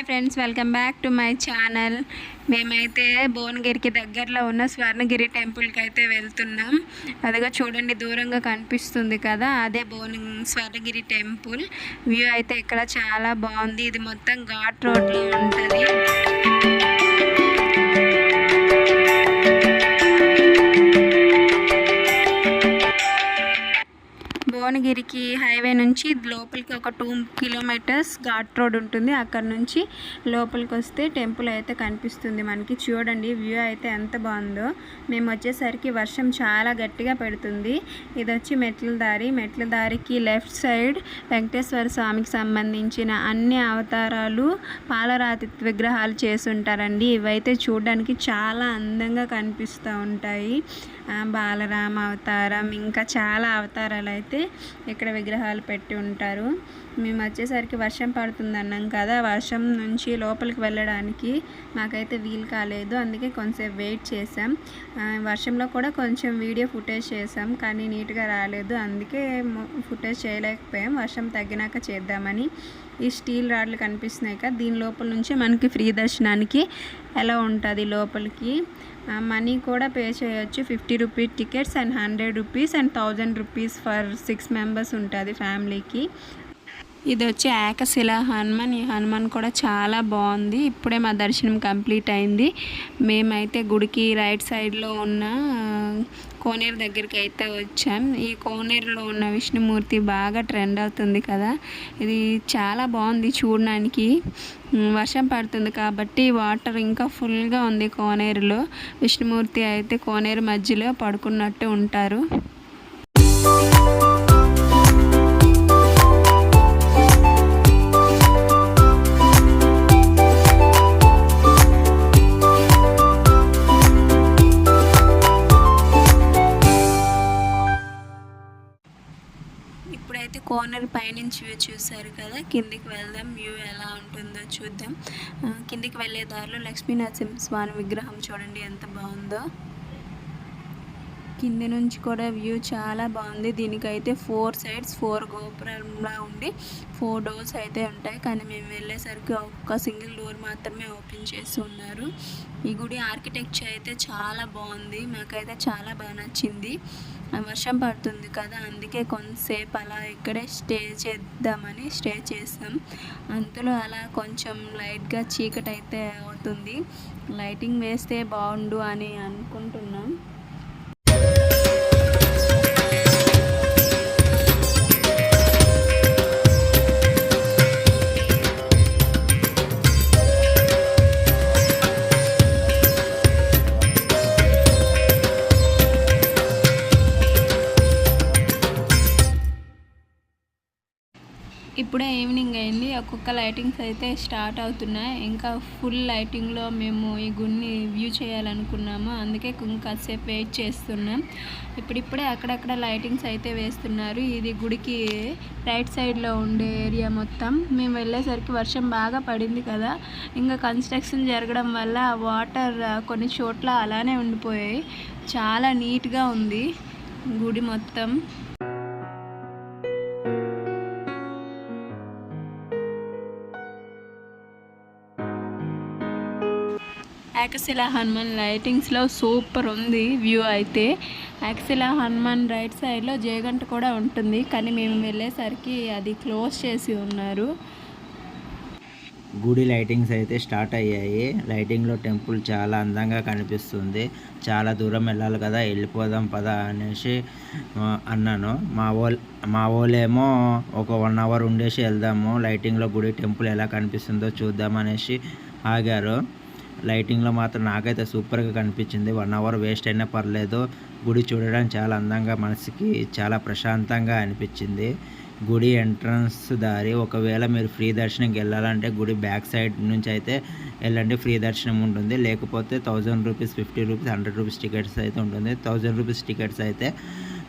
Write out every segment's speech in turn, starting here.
Hi friends welcome back to my channel. మేమైతే భువనగిరికి దగ్గరలో ఉన్న స్వర్ణగిరి టెంపుల్కి అయితే వెళ్తున్నాం. అదిగా చూడండి దూరంగా కనిపిస్తుంది కదా అదే భువన స్వర్ణగిరి టెంపుల్. వ్యూ అయితే ఇక్కడ చాలా బాగుంది. ఇది మొత్తం ఘాట్ రోడ్లో ఉంటుంది. భువనగిరికి హైవే నుంచి లోపలికి ఒక టూ కిలోమీటర్స్ ఘాట్ రోడ్ ఉంటుంది. అక్కడ నుంచి లోపలికి వస్తే టెంపుల్ అయితే కనిపిస్తుంది మనకి. చూడండి వ్యూ అయితే ఎంత బాగుందో. మేము వచ్చేసరికి వర్షం చాలా గట్టిగా పెడుతుంది. ఇది వచ్చి మెట్ల దారి. మెట్ల దారికి లెఫ్ట్ సైడ్ వెంకటేశ్వర స్వామికి సంబంధించిన అన్ని అవతారాలు పాలరాతి విగ్రహాలు చేసి ఉంటారండి ఇవైతే చూడడానికి చాలా అందంగా కనిపిస్తూ ఉంటాయి. బాలరామ అవతారం ఇంకా చాలా అవతారాలు అయితే ఇక్కడ విగ్రహాలు పెట్టి ఉంటారు. మేము వచ్చేసరికి వర్షం పడుతుంది అన్నాం కదా వర్షం నుంచి లోపలికి వెళ్ళడానికి మాకైతే వీలు కాలేదు. అందుకే కొంచెం వెయిట్ చేసాం వర్షంలో కూడా కొంచెం వీడియో ఫుటేజ్ చేసాం కానీ నీట్గా రాలేదు. అందుకే ఫుటేజ్ చేయలేకపోయాం. వర్షం తగ్గినాక చేద్దామని ఈ స్టీల్ రాడ్లు కనిపిస్తున్నాయి కదా దీని లోపల నుంచి మనకి ఫ్రీ దర్శనానికి ఎలా ఉంటుంది లోపలికి? మనీ కూడా పే చేయొచ్చు. Fifty rupees tickets and hundred rupees and thousand rupees for six members ఉంటుంది ఫ్యామిలీకి. ఇది వచ్చి ఏకశిల హనుమాన్. ఈ హనుమాన్ కూడా చాలా బాగుంది. ఇప్పుడే మా దర్శనం కంప్లీట్ అయింది. మేమైతే గుడికి రైట్ సైడ్లో ఉన్న కోనేరు దగ్గరికి అయితే వచ్చాం. ఈ కోనేరులో ఉన్న విష్ణుమూర్తి బాగా ట్రెండ్ అవుతుంది కదా. ఇది చాలా బాగుంది చూడడానికి. వర్షం పడుతుంది కాబట్టి వాటర్ ఇంకా ఫుల్గా ఉంది కోనేరులో. విష్ణుమూర్తి అయితే కోనేరు మధ్యలో పడుకున్నట్టు ఉంటారు. కార్నర్ పైనుంచి వ్యూ చూశారు కదా. కిందికి వెళ్దాం వ్యూ ఎలా ఉంటుందో చూద్దాం. కిందికి వెళ్ళే దారిలో లక్ష్మీ నరసింహస్వామి విగ్రహం చూడండి ఎంత బాగుందో. కింది నుంచి కూడా వ్యూ చాలా బాగుంది. దీనికైతే ఫోర్ సైడ్స్ ఫోర్ గోపురంలా ఉండి ఫోర్ డోర్స్ అయితే ఉంటాయి. కానీ మేము వెళ్ళేసరికి ఒక్క సింగిల్ డోర్ మాత్రమే ఓపెన్ చేసి ఉన్నారు. ఈ గుడి ఆర్కిటెక్చర్ అయితే చాలా బాగుంది. మాకైతే చాలా బాగా నచ్చింది. ఆ వర్షం పడుతుంది కదా అందుకే కొంతసేపు అలా ఇక్కడే స్టే చేద్దామని స్టే చేస్తాం అంతలో అలా కొంచెం లైట్గా చీకటి అయితే అవుతుంది. లైటింగ్ వేస్తే బాగుండు అని అనుకుంటున్నాం. ఇప్పుడే ఈవినింగ్ అయింది. ఒక్కొక్క లైటింగ్స్ అయితే స్టార్ట్ అవుతున్నాయి. ఇంకా ఫుల్ లైటింగ్లో మేము ఈ గుడిని వ్యూ చేయాలనుకున్నాము. అందుకే ఇంకాసేపు వెయిట్ చేస్తున్నాం. ఇప్పుడిప్పుడే అక్కడక్కడ లైటింగ్స్ అయితే వేస్తున్నారు. ఇది గుడికి రైట్ సైడ్లో ఉండే ఏరియా మొత్తం. మేము వెళ్ళేసరికి వర్షం బాగా పడింది కదా. ఇంకా కన్స్ట్రక్షన్ జరగడం వల్ల వాటర్ కొన్ని చోట్ల అలానే ఉండిపోయాయి. చాలా నీట్గా ఉంది గుడి మొత్తం. ఏకశిల హనుమాన్ లైటింగ్స్లో సూపర్ ఉంది వ్యూ అయితే. ఏకశిల హనుమాన్ రైట్ సైడ్లో జయగంట కూడా ఉంటుంది. కానీ మేము వెళ్ళేసరికి అది క్లోజ్ చేసి ఉన్నారు. గుడి లైటింగ్స్ అయితే స్టార్ట్ అయ్యాయి. లైటింగ్లో టెంపుల్ చాలా అందంగా కనిపిస్తుంది. చాలా దూరం వెళ్ళాలి కదా వెళ్ళిపోదాం పదా అనేసి అన్నాను. మా వాళ్ళు మా వాళ్ళేమో ఒక వన్ అవర్ ఉండేసి వెళ్దాము. లైటింగ్లో గుడి టెంపుల్ ఎలా కనిపిస్తుందో చూద్దాం అనేసి ఆగారు. లైటింగ్లో మాత్రం నాకైతే సూపర్గా కనిపించింది. వన్ అవర్ వేస్ట్ అయినా పర్లేదు. గుడి చూడడం చాలా అందంగా మనసుకి చాలా ప్రశాంతంగా అనిపించింది. గుడి ఎంట్రన్స్ దారి ఒకవేళ మీరు ఫ్రీ దర్శనంకి వెళ్ళాలంటే గుడి బ్యాక్ సైడ్ నుంచి అయితే వెళ్ళండి. ఫ్రీ దర్శనం ఉంటుంది. లేకపోతే thousand rupees fifty rupees hundred rupees tickets అయితే ఉంటుంది. థౌజండ్ రూపీస్ టికెట్స్ అయితే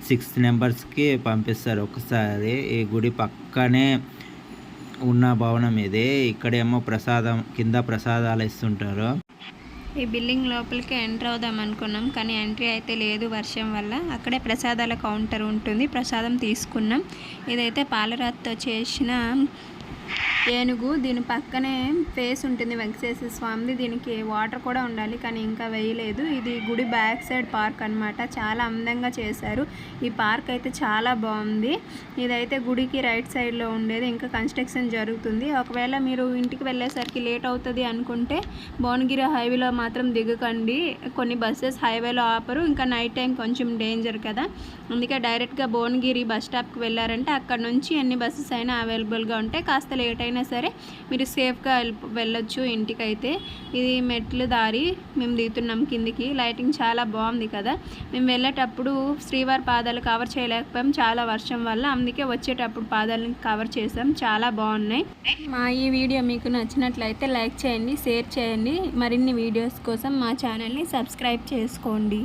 సిక్స్ నెంబర్స్కి పంపిస్తారు ఒకసారి. ఈ గుడి పక్కనే ఉన్న భవనం ఇది. ఇక్కడేమో ప్రసాదం కింద ప్రసాదాలు ఇస్తుంటారు. ఈ బిల్డింగ్ లోపలికి ఎంటర్ అవుదాం అనుకున్నాం కానీ ఎంట్రీ అయితే లేదు వర్షం వల్ల. అక్కడే ప్రసాదాల కౌంటర్ ఉంటుంది ప్రసాదం తీసుకున్నాం. ఇదైతే పాలరాతితో చేసిన ఏనుగు దీని పక్కనే ఫేస్ ఉంటుంది వెంకటేశ్వర స్వామిది. దీనికి వాటర్ కూడా ఉండాలి కానీ ఇంకా వేయలేదు. ఇది గుడి బ్యాక్ సైడ్ పార్క్ అన్నమాట. చాలా అందంగా చేశారు. ఈ పార్క్ అయితే చాలా బాగుంది. ఇదైతే గుడికి రైట్ సైడ్లో ఉండేది. ఇంకా కన్స్ట్రక్షన్ జరుగుతుంది. ఒకవేళ మీరు ఇంటికి వెళ్ళేసరికి లేట్ అవుతుంది అనుకుంటే భువనగిరి హైవేలో మాత్రం దిగకండి. కొన్ని బస్సెస్ హైవేలో ఆపరు. ఇంకా నైట్ టైం కొంచెం డేంజర్ కదా. అందుకే డైరెక్ట్గా భువనగిరి బస్ స్టాప్కి వెళ్ళారంటే అక్కడ నుంచి ఎన్ని బస్సెస్ అయినా అవైలబుల్గా ఉంటాయి. కాస్త లేట్ అయినా సరే మీరు సేఫ్గా వెళ్ళొచ్చు ఇంటికైతే. ఇది మెట్లు దారి మేము దిగుతున్నాం కిందికి. లైటింగ్ చాలా బాగుంది కదా. మేము వెళ్ళేటప్పుడు శ్రీవారి పాదాలు కవర్ చేయలేకపోయాం. చాలా వర్షం వల్ల అందుకే వచ్చేటప్పుడు పాదాలను కవర్ చేసాం. చాలా బాగున్నాయి. మా ఈ వీడియో మీకు నచ్చినట్లయితే లైక్ చేయండి షేర్ చేయండి. మరిన్ని వీడియోస్ కోసం మా ఛానల్ని సబ్స్క్రైబ్ చేసుకోండి.